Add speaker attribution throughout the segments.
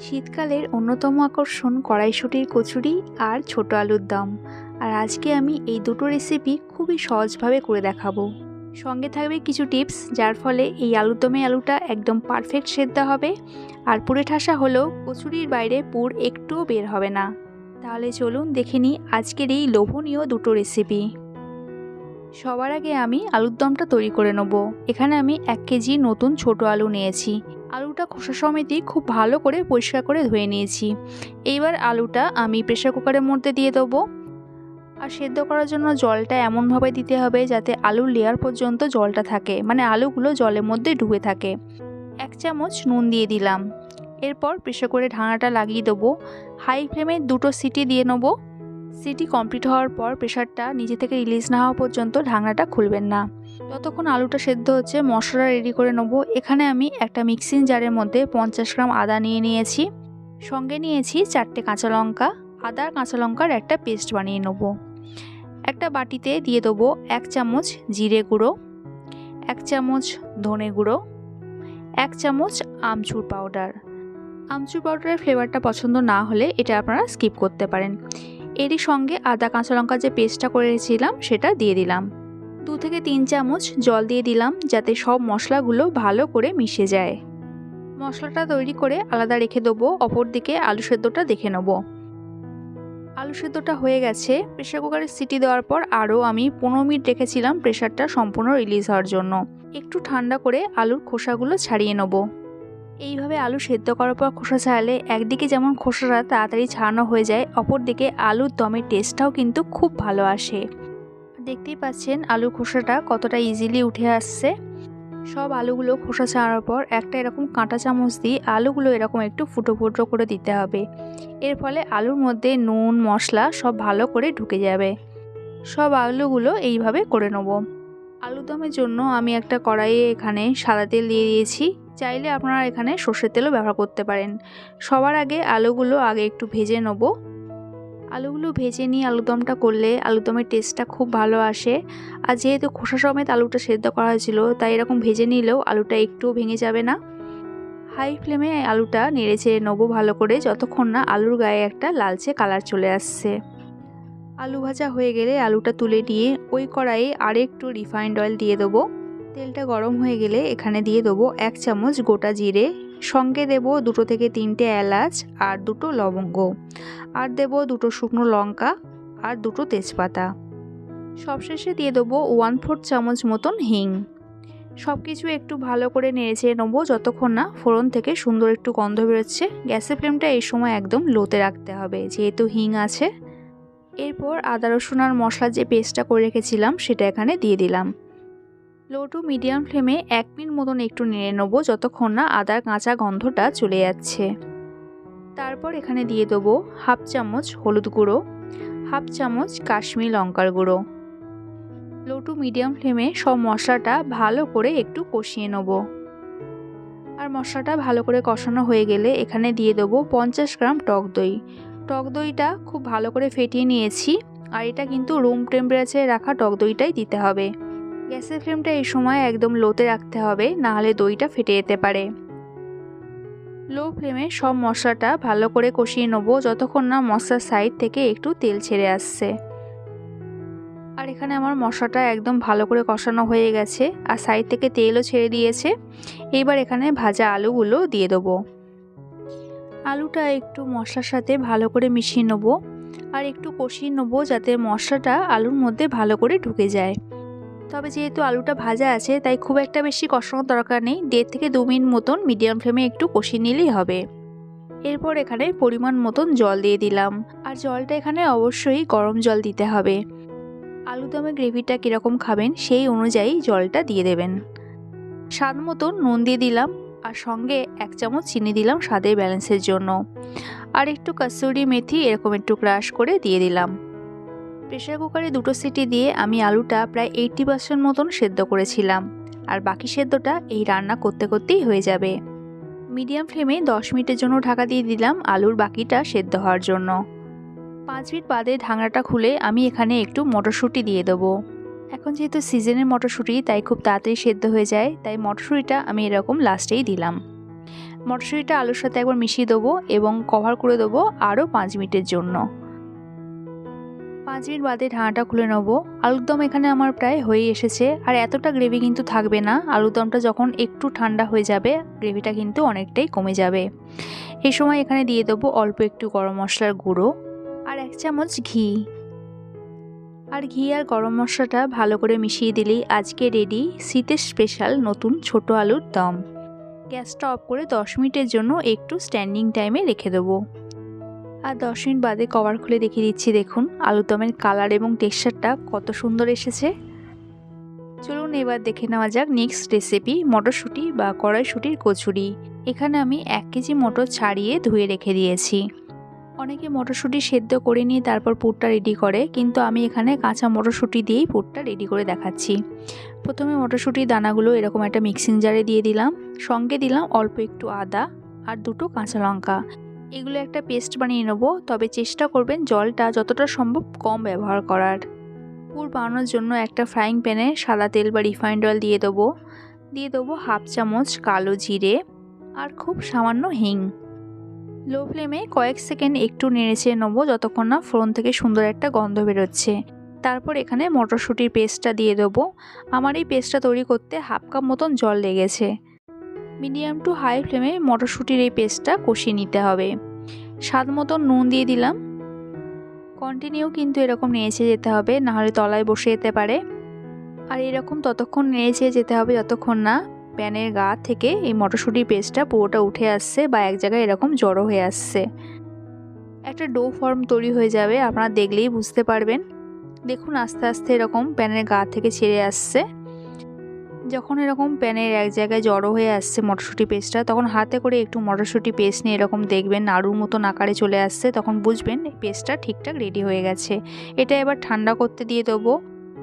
Speaker 1: শীতকালের অন্যতম আকর্ষণ কড়াইশুটির কচুরি আর ছোট আলুর দম। আর আজকে আমি এই দুটো রেসিপি খুবই সহজভাবে করে দেখাবো। সঙ্গে থাকবে কিছু টিপস যার ফলে এই আলুর দমে আলুটা একদম পারফেক্ট সেদ্ধ হবে। আর পুরে ঠাসা হলেও কচুরির বাইরে পুর একটুও বের হবে না। তাহলে চলুন দেখে নিই আজকের এই লোভনীয় দুটো রেসিপি সবার আগে আমি আলুর দমটা তৈরি করে নেব। এখানে আমি এক কেজি নতুন ছোট আলু নিয়েছি। আলুটা খোসা সমেতই খুব ভালো করে পরিষ্কার করে ধুয়ে নিয়েছি। এইবার আলুটা আমি প্রেশার কুকারের মধ্যে দিয়ে দেবো। আর সেদ্ধ করার জন্য জলটা এমনভাবে দিতে হবে যাতে আলুর লেয়ার পর্যন্ত জলটা থাকে। মানে আলুগুলো জলের মধ্যে ডুবে থাকে। এক চামচ নুন দিয়ে দিলাম। এরপর প্রেশার করে ঢাকনাটা লাগিয়ে দেবো। হাই ফ্লেমে দুটো সিটি দিয়ে নেব। সিটি কমপ্লিট হওয়ার পর প্রেশারটা নিজে থেকে রিলিজ না হওয়া পর্যন্ত ঢাকনাটা খুলবেন না। যতক্ষণ আলুটা সেদ্ধ হচ্ছে, মশলা রেডি করে নেব। এখানে আমি একটা মিক্সিং জারের মধ্যে পঞ্চাশ গ্রাম আদা নিয়ে নিয়েছি। সঙ্গে নিয়েছি চারটে কাঁচা লঙ্কা। আদা আর কাঁচা লঙ্কার একটা পেস্ট বানিয়ে নেব। একটা বাটিতে দিয়ে দেবো এক চামচ জিরে গুঁড়ো, এক চামচ ধনে গুঁড়ো, এক চামচ আমচুর পাউডার আমচুর পাউডারের ফ্লেভারটা পছন্দ না হলে এটা আপনারা স্কিপ করতে পারেন। এরই সঙ্গে আদা, কাঁচা লঙ্কা যে পেস্টটা করে রেখেছিলাম সেটা দিয়ে দিলাম। দু থেকে তিন চামচ জল দিয়ে দিলাম, যাতে সব মশলাগুলো ভালো করে মিশে যায়। মশলাটা তৈরি করে আলাদা রেখে দেবো, অপর দিকে আলু সেদ্ধটা দেখে নেব। আলু সেদ্ধটা হয়ে গেছে। প্রেশার কুকারে সিটি দেওয়ার পর আরও আমি পনেরো মিনিট রেখেছিলাম প্রেশারটা সম্পূর্ণ রিলিজ হওয়ার জন্য। একটু ঠান্ডা করে আলুর খোসাগুলো ছাড়িয়ে নেব। এইভাবে আলু সেদ্ধ করার পর খোসা ছাড়ালে একদিকে যেমন খোসাটা তাড়াতাড়ি ছাড়ানো হয়ে যায়, অপরদিকে আলুর দমের টেস্টটাও কিন্তু খুব ভালো আসে। দেখতেই পাচ্ছেন আলুর খোসাটা কতটা ইজিলি উঠে আসছে। সব আলুগুলো খোসা ছাড়ানোর পর একটা এরকম কাঁটা চামচ দিয়ে আলুগুলো এরকম একটু ফুটো ফুটো করে দিতে হবে। এর ফলে আলুর মধ্যে নুন, মশলা সব ভালো করে ঢুকে যাবে। সব আলুগুলো এইভাবে করে নেব। আলু দমের জন্য আমি একটা কড়াইয়ে এখানে সাদা তেল দিয়ে দিয়েছি। চাইলে আপনারা এখানে সর্ষের তেলও ব্যবহার করতে পারেন। সবার আগে আলুগুলো আগে একটু ভেজে নেব। আলুগুলো ভেজে নিয়ে আলুদমটা করলে আলুদমের টেস্টটা খুব ভালো আসে। আর যেহেতু খোসা সমেত আলুটা সেদ্ধ করা হয়েছিল, তাই এরকম ভেজে নিলেও আলুটা একটুও ভেঙে যাবে না। হাই ফ্লেমে আলুটা নেড়ে চেড়ে নেব ভালো করে, যতক্ষণ না আলুর গায়ে একটা লালচে কালার চলে আসছে। আলু ভাজা হয়ে গেলে আলুটা তুলে নিয়ে ওই কড়াইয়ে আরেকটু রিফাইন্ড অয়েল দিয়ে দেবো। তেলটা গরম হয়ে গেলে এখানে দিয়ে দেবো এক চামচ গোটা জিরে, সঙ্গে দেব দুটো থেকে তিনটে এলাচ আর দুটো লবঙ্গ। আর দেব দুটো শুকনো লঙ্কা আর দুটো তেজপাতা। সবশেষে দিয়ে দেবো ওয়ান ফোর্থ চামচ মতন হিং। সব কিছু একটু ভালো করে নেড়েছে নেব, যতক্ষণ না ফোড়ন থেকে সুন্দর একটু গন্ধ বেরোচ্ছে। গ্যাসের ফ্লেমটা এই সময় একদম লোতে রাখতে হবে, যেহেতু হিং আছে। এরপর আদা রসুন আর মশলার যে পেস্টটা করে রেখেছিলাম, সেটা এখানে দিয়ে দিলাম। লো টু মিডিয়াম ফ্লেমে এক মিনিট মতন একটু নেড়ে নেব, যতক্ষণ না আদার কাঁচা গন্ধটা চলে যাচ্ছে। তারপর এখানে দিয়ে দেবো হাফ চামচ হলুদ গুঁড়ো, হাফ চামচ কাশ্মীর লঙ্কার গুঁড়ো। লো টু মিডিয়াম ফ্লেমে সব মশলাটা ভালো করে একটু কষিয়ে নেব। আর মশলাটা ভালো করে কষানো হয়ে গেলে এখানে দিয়ে দেবো পঞ্চাশ গ্রাম টক দই। টক দইটা খুব ভালো করে ফেটিয়ে নিয়েছি, আর এটা কিন্তু রুম টেম্পারেচারে রাখা টক দইটাই দিতে হবে। গ্যাসের ফ্লেমটা এই সময় একদম লোতে রাখতে হবে, নাহলে দইটা ফেটে যেতে পারে। লো ফ্লেমে সব মশলাটা ভালো করে কষিয়ে নেব, যতক্ষণ না মশলার সাইড থেকে একটু তেল ছেড়ে আসছে। আর এখানে আমার মশলাটা একদম ভালো করে কষানো হয়ে গেছে, আর সাইড থেকে তেলও ছেড়ে দিয়েছে। এইবার এখানে ভাজা আলুগুলো দিয়ে দেবো। আলুটা একটু মশলার সাথে ভালো করে মিশিয়ে নেব, আর একটু কষিয়ে নেব যাতে মশলাটা আলুর মধ্যে ভালো করে ঢুকে যায়। তবে যেহেতু আলুটা ভাজা আছে, তাই খুব একটা বেশি কষানোর দরকার নেই। দেড় থেকে দু মিনিট মতন মিডিয়াম ফ্লেমে একটু কষিয়ে নিলেই হবে। এরপর এখানে পরিমাণ মতন জল দিয়ে দিলাম। আর জলটা এখানে অবশ্যই গরম জল দিতে হবে। আলু দমে গ্রেভিটা কীরকম খাবেন সেই অনুযায়ী জলটা দিয়ে দেবেন। স্বাদ মতন নুন দিয়ে দিলাম আর সঙ্গে এক চামচ চিনি দিলাম স্বাদের ব্যালেন্সের জন্য। আর একটু কাসুরি মেথি এরকম একটু ক্রাশ করে দিয়ে দিলাম। প্রেশার কুকারে দুটো সিটি দিয়ে আমি আলুটা প্রায় এইটটি পার্সেন্ট মতন সেদ্ধ করেছিলাম। আর বাকি সেদ্ধটা এই রান্না করতে করতেই হয়ে যাবে। মিডিয়াম ফ্লেমে দশ মিনিটের জন্য ঢাকা দিয়ে দিলাম আলুর বাকিটা সেদ্ধ হওয়ার জন্য। পাঁচ মিনিট বাদে ঢাকনাটা খুলে আমি এখানে একটু মটরশুঁটি দিয়ে দেবো। এখন যেহেতু সিজনের মটরশুঁটি, তাই খুব তাড়াতাড়ি সেদ্ধ হয়ে যায়, তাই মটরশুঁটিটা আমি এরকম লাস্টেই দিলাম। মটরশুঁটিটা আলুর সাথে একবার মিশিয়ে দেবো এবং কভার করে দেবো আরও পাঁচ মিনিটের জন্য। পাঁচ মিনিট বাদে ঢাকাটা খুলে নেব। আলুর দম এখানে আমার প্রায় হয়ে এসেছে। আর এতটা গ্রেভি কিন্তু থাকবে না। আলুর দমটা যখন একটু ঠান্ডা হয়ে যাবে, গ্রেভিটা কিন্তু অনেকটাই কমে যাবে। এই সময় এখানে দিয়ে দেবো অল্প একটু গরম মশলার গুঁড়ো আর এক চামচ ঘি। আর ঘি আর গরম মশলাটা ভালো করে মিশিয়ে দিলেই আজকে রেডি শীতের স্পেশাল নতুন ছোট আলুর দম গ্যাসটা অফ করে দশ মিনিটের জন্য একটু স্ট্যান্ডিং টাইমে রেখে দেবো। আর দশ মিনিট বাদে কভার খুলে দেখিয়ে দিচ্ছি, দেখুন। আলুর দমের কালার এবং টেক্সচারটা কত সুন্দর এসেছে। চলুন এবার দেখে নেওয়া যাক নেক্সট রেসিপি মটরশুঁটি বা কড়াইশুঁটির কচুরি। এখানে আমি এক কেজি মটর ছাড়িয়ে ধুয়ে রেখে দিয়েছি। অনেকে মটরশুঁটি সেদ্ধ করে নিয়ে তারপর পুরটা রেডি করে, কিন্তু আমি এখানে কাঁচা মটরশুঁটি দিয়েই পুরটা রেডি করে দেখাচ্ছি। প্রথমে মটরশুঁটির দানাগুলো এরকম একটা মিক্সিং জারে দিয়ে দিলাম। সঙ্গে দিলাম অল্প একটু আদা আর দুটো কাঁচা লঙ্কা। এগুলো একটা পেস্ট বানিয়ে নেব, তবে চেষ্টা করবেন জলটা যতটা সম্ভব কম ব্যবহার করার। পুর বানানোর জন্য একটা ফ্রাইং প্যানে সাদা তেল বা রিফাইন্ড অয়েল দিয়ে দেবো। দিয়ে দেবো হাফ চামচ কালো জিরে আর খুব সামান্য হিং। লো ফ্লেমে কয়েক সেকেন্ড একটু নেড়েচেড়ে নেব যতক্ষণ না ফোড়ন থেকে সুন্দর একটা গন্ধ বেরোচ্ছে। তারপর এখানে মটরশুঁটির পেস্টটা দিয়ে দেবো। আমার এই পেস্টটা তৈরি করতে হাফ কাপ মতন জল লেগেছে। মিডিয়াম টু হাই ফ্লেমে মটরশুঁটির এই পেস্টটা কষিয়ে নিতে হবে। স্বাদ মতন নুন দিয়ে দিলাম। কন্টিনিউ কিন্তু এরকম নেড়েছে যেতে হবে নাহলে তলায় বসে যেতে পারে। আর এরকম ততক্ষণ নেড়েছে যেতে হবে যতক্ষণ না প্যানের গা থেকে এই মটরশুঁটির পেস্টটা পুরোটা উঠে আসছে বা এক জায়গায় এরকম জড়ো হয়ে আসছে। একটা ডো ফর্ম তৈরি হয়ে যাবে, আপনারা দেখলেই বুঝতে পারবেন। দেখুন আস্তে আস্তে এরকম প্যানের গা থেকে ছেড়ে আসছে। যখন এরকম প্যানের এক জায়গায় জড়ো হয়ে আসছে মটরশুঁটি পেস্টটা, তখন হাতে করে একটু মটরশুঁটি পেস্ট নিয়ে এরকম দেখবেন নাড়ুর মতন আকারে চলে আসছে, তখন বুঝবেন পেস্টটা ঠিকঠাক রেডি হয়ে গেছে। এটা এবার ঠান্ডা করতে দিয়ে দেবো।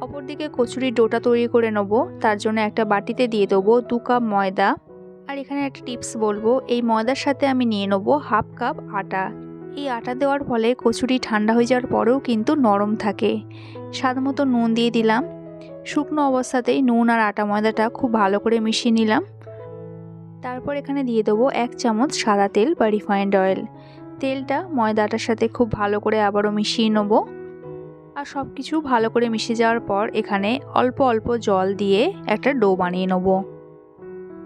Speaker 1: অপরদিকে কচুরির ডোটা তৈরি করে নেব। তার জন্য একটা বাটিতে দিয়ে দেবো দু কাপ ময়দা। আর এখানে একটা টিপস বলব, এই ময়দার সাথে আমি নিয়ে নেব হাফ কাপ আটা। এই আটা দেওয়ার ফলে কচুরি ঠান্ডা হয়ে যাওয়ার পরেও কিন্তু নরম থাকে। স্বাদ মতো নুন দিয়ে দিলাম। শুকনো অবস্থাতেই নুন আর আটা ময়দাটা খুব ভালো করে মিশিয়ে নিলাম। তারপর এখানে দিয়ে দেবো এক চামচ সাদা তেল বা রিফাইন্ড অয়েল। তেলটা ময়দাটার সাথে খুব ভালো করে আবারও মিশিয়ে নেব। আর সব কিছু ভালো করে মিশে যাওয়ার পর এখানে অল্প অল্প জল দিয়ে একটা ডো বানিয়ে নেব।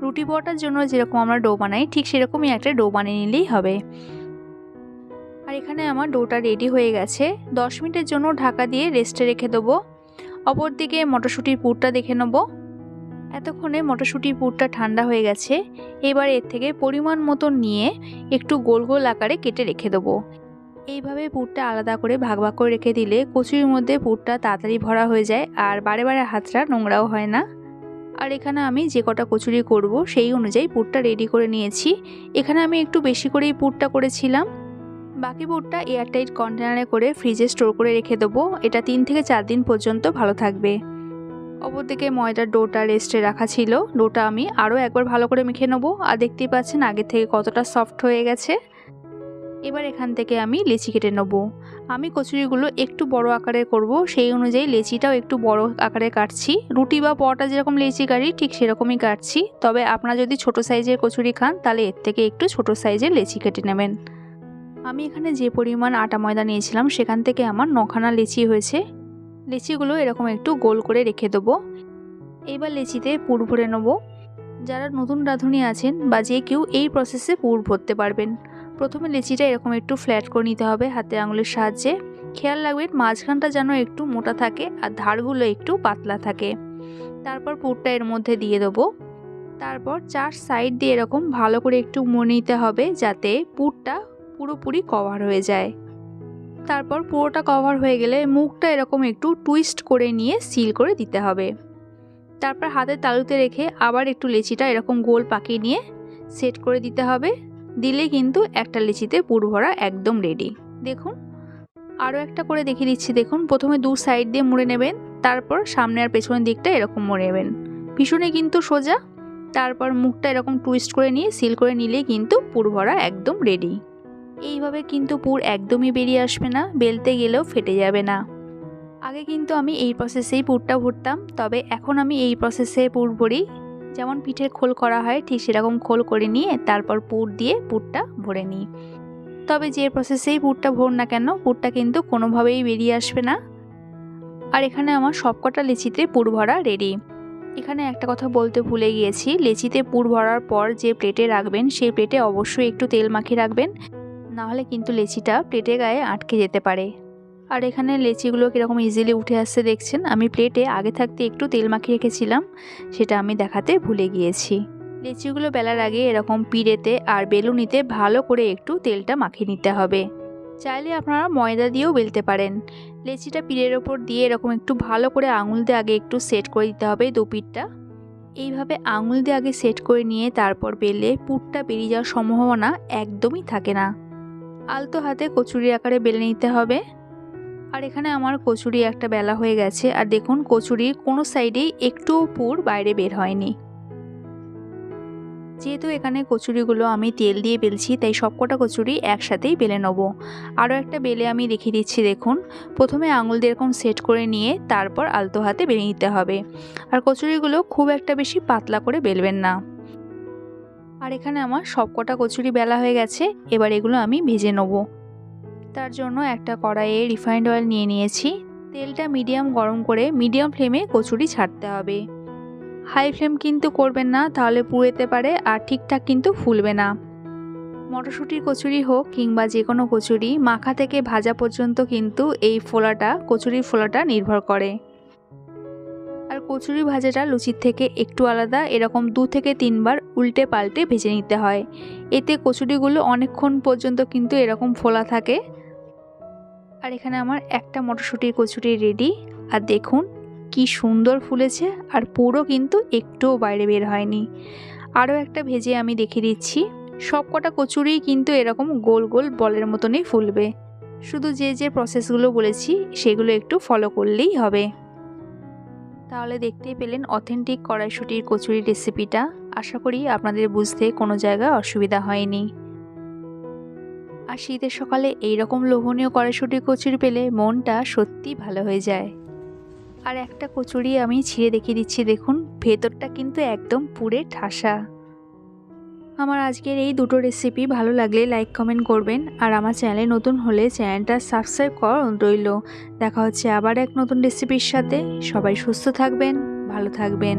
Speaker 1: রুটি বটার জন্য যেরকম আমরা ডো বানাই, ঠিক সেরকমই একটা ডো বানিয়ে নিলেই হবে। আর এখানে আমার ডোটা রেডি হয়ে গেছে। দশ মিনিটের জন্য ঢাকা দিয়ে রেস্টে রেখে দেবো। অপরদিকে মটরশুঁটির পুরটা দেখে নেব। এতক্ষণে মটরশুঁটির পুরটা ঠান্ডা হয়ে গেছে। এবার এর থেকে পরিমাণ মতো নিয়ে একটু গোল গোল আকারে কেটে রেখে দেবো। এইভাবে পুরটা আলাদা করে ভাগ ভাগ করে রেখে দিলে কচুরির মধ্যে পুরটা তাড়াতাড়ি ভরা হয়ে যায় আর বারে বারে হাতটা নোংরাও হয় না। আর এখানে আমি যে কটা কচুরি করব সেই অনুযায়ী পুরটা রেডি করে নিয়েছি। এখানে আমি একটু বেশি করেই পুরটা করেছিলাম। বাকি পুরটা এয়ারটাইট কন্টেনারে করে ফ্রিজে স্টোর করে রেখে দেবো। এটা তিন থেকে চার দিন পর্যন্ত ভালো থাকবে। অপরদিকে ময়দার ডোটা রেস্টে রাখা ছিল। ডোটা আমি আরও একবার ভালো করে মেখে নেব। আর দেখতেই পাচ্ছেন আগে থেকে কতটা সফট হয়ে গেছে। এবার এখান থেকে আমি লেচি কেটে নেব। আমি কচুরিগুলো একটু বড় আকারে করব, সেই অনুযায়ী লেচিটাও একটু বড় আকারে কাটছি। রুটি বা পরোটা যেরকম লেচি কাটি, ঠিক সেরকমই কাটছি। তবে আপনারা যদি ছোট সাইজের কচুরি খান, তাহলে এর থেকে একটু ছোট সাইজের লেচি কেটে নেবেন। আমি এখানে যে পরিমাণ আটা ময়দা নিয়েছিলাম, সেখান থেকে আমার নখানা লেচি হয়েছে। লেচিগুলো এরকম একটু গোল করে রেখে দেবো। এবার লেচিতে পুর ভরে নেব। যারা নতুন রাঁধুনি আছেন বা যে কেউ এই প্রসেসে পুর ভরতে পারবেন, প্রথমে লেচিটা এরকম একটু ফ্ল্যাট করে নিতে হবে হাতে আঙুলের সাহায্যে। খেয়াল রাখবেন, মাঝখানটা যেন একটু মোটা থাকে আর ধারগুলো একটু পাতলা থাকে। তারপর পুরটা এর মধ্যে দিয়ে দেবো। তারপর চার সাইড দিয়ে এরকম ভালো করে একটু মুড়ে নিতে হবে যাতে পুরটা পুরোপুরি কভার হয়ে যায়। তারপর পুরোটা কভার হয়ে গেলে মুখটা এরকম একটু টুইস্ট করে নিয়ে সিল করে দিতে হবে। তারপর হাতে তালুতে রেখে আবার একটু লেচিটা এরকম গোল পাকিয়ে নিয়ে সেট করে দিতে হবে। দিলে কিন্তু একটা লিচিতে পুর ভরা একদম রেডি দেখুন আরও একটা করে দেখিয়ে দিচ্ছি। দেখুন, প্রথমে দু সাইড দিয়ে মুড়ে নেবেন, তারপর সামনে আর পেছনের দিকটা এরকম মুড়ে নেবেন। পিছনে কিন্তু সোজা, তারপর মুখটা এরকম টুইস্ট করে নিয়ে সিল করে নিলে কিন্তু পুর ভরা একদম রেডি এইভাবে কিন্তু পুর একদমই বেরিয়ে আসবে না, বেলতে গেলেও ফেটে যাবে না। আগে কিন্তু আমি এই প্রসেসেই পুরটা ভরতাম, তবে এখন আমি এই প্রসেসে পুর ভরি। যেমন পিঠের খোল করা হয়, ঠিক সেরকম খোল করে নিয়ে তারপর পুর দিয়ে পুরটা ভরে নিই। তবে যে প্রসেসেই পুরটা ভর না কেন, পুরটা কিন্তু কোনোভাবেই বেরিয়ে আসবে না। আর এখানে আমার সবকটা লেচিতে পুর ভরা রেডি এখানে একটা কথা বলতে ভুলে গিয়েছি, লেচিতে পুর ভরার পর যে প্লেটে রাখবেন, সেই প্লেটে অবশ্যই একটু তেল মাখিয়ে রাখবেন। নাহলে কিন্তু লেচিটা প্লেটে গায়ে আটকে যেতে পারে। আর এখানে লেচিগুলো কীরকম ইজিলি উঠে আসছে দেখছেন? আমি প্লেটে আগে থাকতে একটু তেল মাখিয়ে রেখেছিলাম, সেটা আমি দেখাতে ভুলে গিয়েছি। লেচিগুলো বেলার আগে এরকম পিড়েতে আর বেলুনিতে ভালো করে একটু তেলটা মাখিয়ে নিতে হবে। চাইলে আপনারা ময়দা দিয়েও বেলতে পারেন। লেচিটা পিড়ের ওপর দিয়ে এরকম একটু ভালো করে আঙুল দিয়ে আগে একটু সেট করে দিতে হবে দু পিঠটা এইভাবে আঙুল দিয়ে আগে সেট করে নিয়ে তারপর বেলে পুরটা বেরিয়ে যাওয়ার সম্ভাবনা একদমই থাকে না। আলতো হাতে কচুরি আকারে বেলে নিতে হবে। আর এখানে আমার কচুরি একটা বেলা হয়ে গেছে। আর দেখুন কচুরির কোনো সাইডেই একটুও পুর বাইরে বের হয়নি। যেহেতু এখানে কচুরিগুলো আমি তেল দিয়ে বেলছি, তাই সবকটা কচুরি একসাথেই বেলে নেব। আরও একটা বেলে আমি দেখিয়ে দিচ্ছি, দেখুন। প্রথমে আঙুল দিয়ে এরকম সেট করে নিয়ে তারপর আলতো হাতে বেলে নিতে হবে। আর কচুরিগুলো খুব একটা বেশি পাতলা করে বেলবেন না। আর এখানে আমার সবকটা কচুরি বেলা হয়ে গেছে, এবার এগুলো আমি ভেজে নেব। তার জন্য একটা কড়াইয়ে রিফাইন্ড অয়েল নিয়ে নিয়েছি। তেলটা মিডিয়াম গরম করে মিডিয়াম ফ্লেমে কচুরি ছাড়তে হবে। হাই ফ্লেম কিন্তু করবেন না, তাহলে পুড়েতে পারে আর ঠিকঠাক কিন্তু ফুলবে না। মটরশুঁটির কচুরি হোক কিংবা যে কোনো কচুরি, মাখা থেকে ভাজা পর্যন্ত কিন্তু এই ফোলাটা, কচুরির ফোলাটা নির্ভর করে। আর কচুরি ভাজাটা লুচির থেকে একটু আলাদা, এরকম দু থেকে তিনবার উল্টে পাল্টে ভেজে নিতে হয়। এতে কচুরিগুলো অনেকক্ষণ পর্যন্ত কিন্তু এরকম ফোলা থাকে। আর এখানে আমার একটা মটরশুঁটির কচুরি রেডি আর দেখুন, কি সুন্দর ফুলেছে, আর পুরো কিন্তু একটুও বাইরে বের হয়নি। আরও একটা ভেজে আমি দেখে দিচ্ছি। সব কটা কচুরিই কিন্তু এরকম গোল গোল বলের মতনই ফুলবে। শুধু যে যে প্রসেসগুলো বলেছি, সেগুলো একটু ফলো করলেই হবে। তাহলে দেখতেই পেলেন অথেন্টিক কড়াইশুটির কচুরি রেসিপিটা আশা করি আপনাদের বুঝতে কোনো জায়গায় অসুবিধা হয়নি। আর শীতের সকালে এইরকম লোভনীয় কড়াইশুটির কচুরি পেলে মনটা সত্যি ভালো হয়ে যায়। আর একটা কচুরি আমি ছিঁড়ে দেখিয়ে দিচ্ছি, দেখুন, ভেতরটা কিন্তু একদম পুরে ঠাসা। আমার আজকের এই দুটো রেসিপি ভালো লাগলে লাইক কমেন্ট করবেন। আর আমার চ্যানেলে নতুন হলে চ্যানেলটা সাবস্ক্রাইব কর রইল। দেখা হচ্ছে আবার এক নতুন রেসিপির সাথে। সবাই সুস্থ থাকবেন, ভালো থাকবেন।